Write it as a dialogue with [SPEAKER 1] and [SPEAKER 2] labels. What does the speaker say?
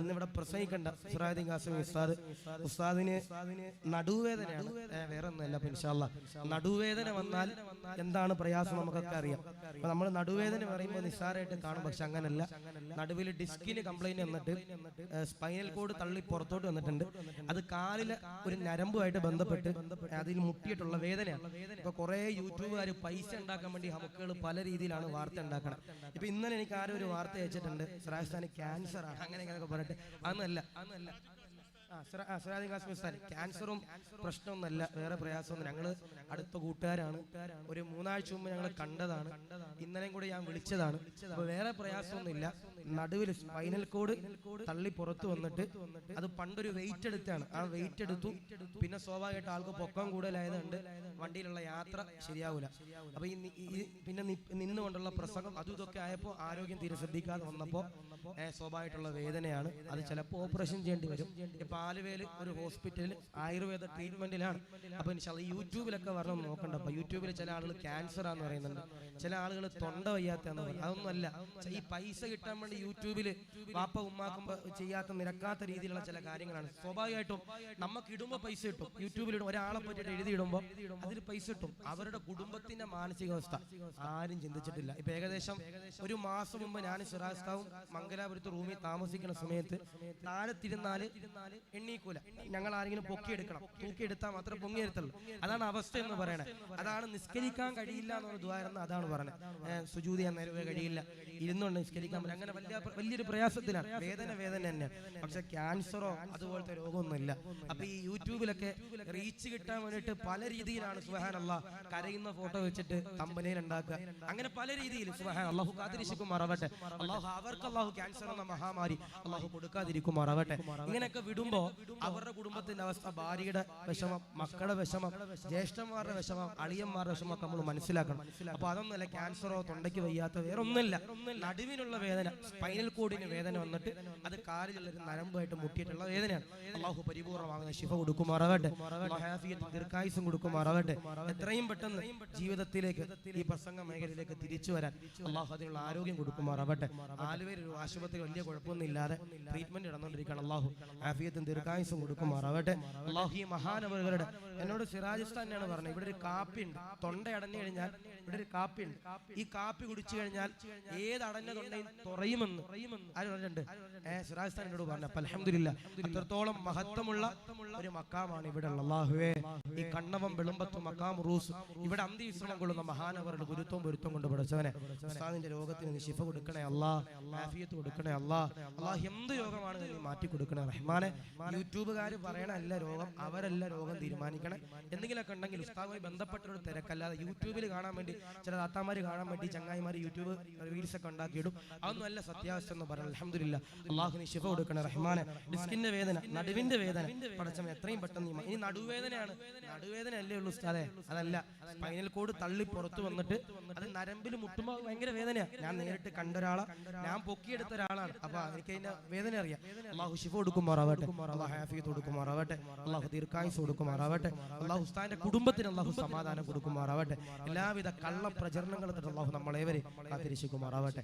[SPEAKER 1] ഇന്നിവിടെ പ്രസംഗിക്കണ്ട. സുറാദി ഖാസിം ഉസ്താദ്. ഉസ്താദിന് നടുവേദനയാണ്. വേറെ ഒന്നുമല്ല അപ്പൊ ഇൻഷാല്ല നടുവേദന വന്നാൽ എന്താണ് പ്രയാസം നമുക്കൊക്കെ അറിയാം. അപ്പൊ നമ്മൾ നടുവേദന പറയുമ്പോൾ നിസ്സാരമായിട്ട് കാണും. പക്ഷെ അങ്ങനല്ല. നടുവിൽ ഡിസ്കിന് കംപ്ലൈന്റ് വന്നിട്ട് സ്പൈനൽ കോഡ് തള്ളി പുറത്തോട്ട് വന്നിട്ടുണ്ട്. അത് കാലിലെ ഒരു നരമ്പുമായിട്ട് ബന്ധപ്പെട്ട് അതിൽ മുട്ടിയിട്ടുള്ള വേദനയാണ്. ഇപ്പൊ കുറെ യൂട്യൂബുകാർ പൈസ ഉണ്ടാക്കാൻ വേണ്ടി ഹമുക്കുകൾ പല രീതിയിലാണ് വാർത്ത ഉണ്ടാക്കണം ഇപ്പൊ ഇന്നലെ എനിക്ക് ആരും ഒരു വാർത്ത അയച്ചിട്ടുണ്ട്. രാജസ്ഥാനി ക്യാൻസർ ആണ് അങ്ങനെ ഇങ്ങനെയൊക്കെ പറഞ്ഞിട്ട് അന്നല്ല അതൊന്നല്ല ക്യാൻസറും പ്രശ്നമൊന്നുമല്ല വേറെ പ്രയാസമൊന്നും. ഞങ്ങൾ അടുത്ത കൂട്ടുകാരാണ്. ഒരു മൂന്നാഴ്ച മുമ്പ് ഞങ്ങൾ കണ്ടതാണ്. ഇന്നലെയും കൂടെ ഞാൻ വിളിച്ചതാണ്. അപ്പൊ വേറെ പ്രയാസമൊന്നുമില്ല. നടുവിൽ സ്പൈനൽ കോഡ് തള്ളി പുറത്തു വന്നിട്ട് അത് പണ്ടൊരു വെയിറ്റ് എടുത്താണ്. ആ വെയിറ്റ് എടുത്തു. പിന്നെ സ്വാഭാവികമായിട്ട് ആൾക്ക് പൊക്കം കൂടുതലായതുകൊണ്ട് വണ്ടിയിലുള്ള യാത്ര ശരിയാവൂല. അപ്പൊ ഈ പിന്നെ നിന്നുകൊണ്ടുള്ള പ്രസംഗം അതും ഇതൊക്കെ ആയപ്പോൾ ആരോഗ്യം തീരെ ശ്രദ്ധിക്കാതെ വന്നപ്പോൾ സ്വാഭാവികമായിട്ടുള്ള വേദനയാണ്. അത് ചിലപ്പോൾ ഓപ്പറേഷൻ ചെയ്യേണ്ടി വരും. ഇപ്പൊ ആലുവയിൽ ഒരു ഹോസ്പിറ്റലിൽ ആയുർവേദ ട്രീറ്റ്മെന്റിലാണ്. അപ്പൊ ഇൻഷാൽ യൂട്യൂബിലൊക്കെ വരണം നോക്കണ്ട. അപ്പൊ യൂട്യൂബിൽ ചില ആളുകൾ ക്യാൻസർ ആന്ന് പറയുന്നുണ്ട്. ചില ആളുകൾ തൊണ്ട വയ്യാത്തന്ന് പറയും അതൊന്നുമല്ല. ഈ പൈസ കിട്ടാൻ വേണ്ടി യൂട്യൂബിൽ വാപ്പ ഉമ്മാക്കുമ്പോ ചെയ്യാത്ത നിരക്കാത്ത രീതിയിലുള്ള ചില കാര്യങ്ങളാണ്. സ്വാഭാവികമായിട്ടും നമുക്ക് ഇടുമ്പോൾ പൈസ കിട്ടും. യൂട്യൂബിൽ ഇടും ഒരാളെ പറ്റിയിട്ട് എഴുതി ഇടുമ്പോൾ അതിൽ പൈസ കിട്ടും. അവരുടെ കുടുംബത്തിന്റെ മാനസികാവസ്ഥ. ആരും ചിന്തിച്ചിട്ടില്ല. ഇപ്പൊ ഏകദേശം ഒരു മാസം മുമ്പ് ഞാൻ സിറാസ്താവും മംഗലാപുരത്ത് റൂമിൽ താമസിക്കുന്ന സമയത്ത് താഴെ തിരുന്നാൽ എണ്ണീക്കൂല. ഞങ്ങൾ ആരെങ്കിലും പൊക്കിയെടുക്കണം. തൂക്കിയെടുത്താൽ മാത്രമേ പൊങ്ങിയെടുത്തുള്ളൂ. അതാണ് അവസ്ഥ എന്ന് പറയണേ. അതാണ് നിസ്കരിക്കാൻ കഴിയില്ല എന്നുള്ള ദ്വാരം അതാണ് പറഞ്ഞത് സുജൂതി നേരവേ കഴിയില്ല. ഇരുന്നുകൊണ്ട് നിസ്കരിക്കാൻ പറ്റില്ല. അങ്ങനെ വലിയ വലിയൊരു പ്രയാസത്തിലാണ്. വേദന വേദന തന്നെ. പക്ഷെ ക്യാൻസറോ അതുപോലത്തെ രോഗമൊന്നുമില്ല. അപ്പൊ ഈ യൂട്യൂബിലൊക്കെ റീച്ച് കിട്ടാൻ വേണ്ടിയിട്ട് പല രീതിയിലാണ് സുഹാനല്ല കരയുന്ന ഫോട്ടോ വെച്ചിട്ട് തമ്പനയിൽ ഉണ്ടാക്കുക. അങ്ങനെ പല രീതിയിൽ സുഹാൻ അള്ളാഹു മറവട്ടെ അള്ളാഹു അവർക്ക് അള്ളാഹു ക്യാൻസർ എന്ന മഹാമാരി അള്ളാഹു കൊടുക്കാതിരിക്കുമാറാവട്ടെ. ഇങ്ങനെയൊക്കെ വിടുമ്പോ അവരുടെ കുടുംബത്തിന്റെ അവസ്ഥ ഭാര്യയുടെ വിഷമം മക്കളുടെ വിഷമം ജ്യേഷ്ഠന്മാരുടെ വിഷമം അളിയന്മാരുടെ വിഷമം ഒക്കെ നമ്മൾ മനസ്സിലാക്കണം. അപ്പൊ അതൊന്നുമല്ല ക്യാൻസറോ തൊണ്ടയ്ക്ക് വയ്യാത്ത വേറെ ഒന്നുമില്ല നടുവിനുള്ള വേദന സ്പൈനൽ കോഡിന് വേദന വന്നിട്ട് അത് കാലിലുള്ള ഒരു നരമ്പായിട്ട് മുട്ടിയിട്ടുള്ള വേദനയാണ്. അള്ളാഹു പരിപൂർണമാകുന്ന ശിഫ കൊടുക്കുമാറാവട്ടെ ദീർഘായുസം കൊടുക്കുമാറാവട്ടെ എത്രയും പെട്ടെന്ന് ജീവിതത്തിലേക്ക് ഈ പ്രസംഗ മേഖലയിലേക്ക് തിരിച്ചു വരാൻ അള്ളാഹു അതിനുള്ള ആരോഗ്യം കൊടുക്കുമാറാവട്ടെ ആലുവയിൽ ഒരു ആശുപത്രി വലിയ കുഴപ്പമൊന്നും ഇല്ലാതെ ട്രീറ്റ്മെന്റ് നടന്നുകൊണ്ടിരിക്കുകയാണ് അള്ളാഹു ആഫിയത്തും ദീർഘായുസും കൊടുക്കുമാറാവട്ടെ. അള്ളാഹു ഈ മഹാനവറുകളുടെ എന്നോട് സിറാജിസ്ഥാൻ തന്നെയാണ് പറഞ്ഞത്. ഇവിടെ ഒരു കാപ്പി ഉണ്ട് തൊണ്ട അടഞ്ഞു കഴിഞ്ഞാൽ ഇവിടെ ഒരു കാപ്പി ഉണ്ട് ഈ കാപ്പി കുടിച്ചു കഴിഞ്ഞാൽ ഏത് അടഞ്ഞ തൊണ്ടയും തുറയുമെന്ന് ആര് പറഞ്ഞിട്ടുണ്ട്? ഏഹ് സിറാജിസ്ഥാൻ എന്നോട് പറഞ്ഞു. അപ്പൊ അലഹമില്ല അത്രത്തോളം മഹത്വമുള്ള ഒരു മക്കാമാണ് ഇവിടെ ഉള്ള അള്ളാഹുവേ ഈ കണ്ണവം വെളുമ്പത്തും മക്കാം റൂസ് ഇവിടെ അന്ത്യവിശ്രമം കൊള്ളുന്ന മഹാനവരുടെ ഗുരുത്വം പൊരുത്തം കൊണ്ട് പഠിച്ചവനെ. ഉസ്താദിന്റെ രോഗത്തിന് ശിഫ കൊടുക്കണേ അല്ലാ ആഫിയത്ത് കൊടുക്കണേ അല്ലാ അള്ളാഹ് എന്ത് യോഗമാണ് മാറ്റി കൊടുക്കണേ റഹ്മാനെ? യൂട്യൂബുകാർ പറയണല്ല രോഗം. അവരല്ല രോഗം തീരുമാനിക്കണം. എന്തെങ്കിലുമൊക്കെ ഉണ്ടെങ്കിൽ ഉസ്താദുമായി ബന്ധപ്പെട്ടൊരു തിരക്കല്ലാതെ യൂട്യൂബിൽ കാണാൻ വേണ്ടി ചില താത്താമാര് കാണാൻ വേണ്ടി ചങ്ങായിമാർ യൂട്യൂബ് റീൽസ് ഒക്കെ ഉണ്ടാക്കിയിടും. അതൊന്നും അല്ല സത്യാവസ്ഥ എന്ന് പറയാം. അലഹമില്ല അള്ളാഹുനി ശിഫ കൊടുക്കണം റഹ്മാനെ. ഡിസ്കിന്റെ വേദന നടുവിന്റെ വേദന. പടച്ചവൻ എത്രയും പെട്ടെന്ന് ഇനി നടുവേദനയാണ്. നടുവേദന അല്ലേ ഉള്ളൂ ഉസ്താദെ. അതല്ല. സ്പൈനൽ കോഡ് തള്ളി പുറത്തു വന്നിട്ട് അത് നരമ്പിൽ മുട്ടുമ്പോൾ ഭയങ്കര വേദനയാണ് ഞാൻ നേരിട്ട് കണ്ട ഒരാളാണ് ഞാൻ പൊക്കിയെടുത്ത ഒരാളാണ്. അപ്പൊ എനിക്ക് അതിന്റെ വേദന അറിയാം അള്ളാഹു ശിഫ കൊടുക്കുമാറാവട്ടെ അള്ളാഹു ഹാഫിയത്ത് കൊടുക്കുമാറാവട്ടെ. അള്ളാഹു ദീർഘായുസ് കൊടുക്കുമാറാവട്ടെ. അള്ളാഹു ഉസ്താദിന്റെ കുടുംബത്തിന് അള്ളാഹു സമാധാനം കൊടുക്കുമാറാവട്ടെ. എല്ലാവിധ കള്ള പ്രചരണങ്ങളും അള്ളാഹു നമ്മളേവരെ കാത്തിരിക്കുമാറാവട്ടെ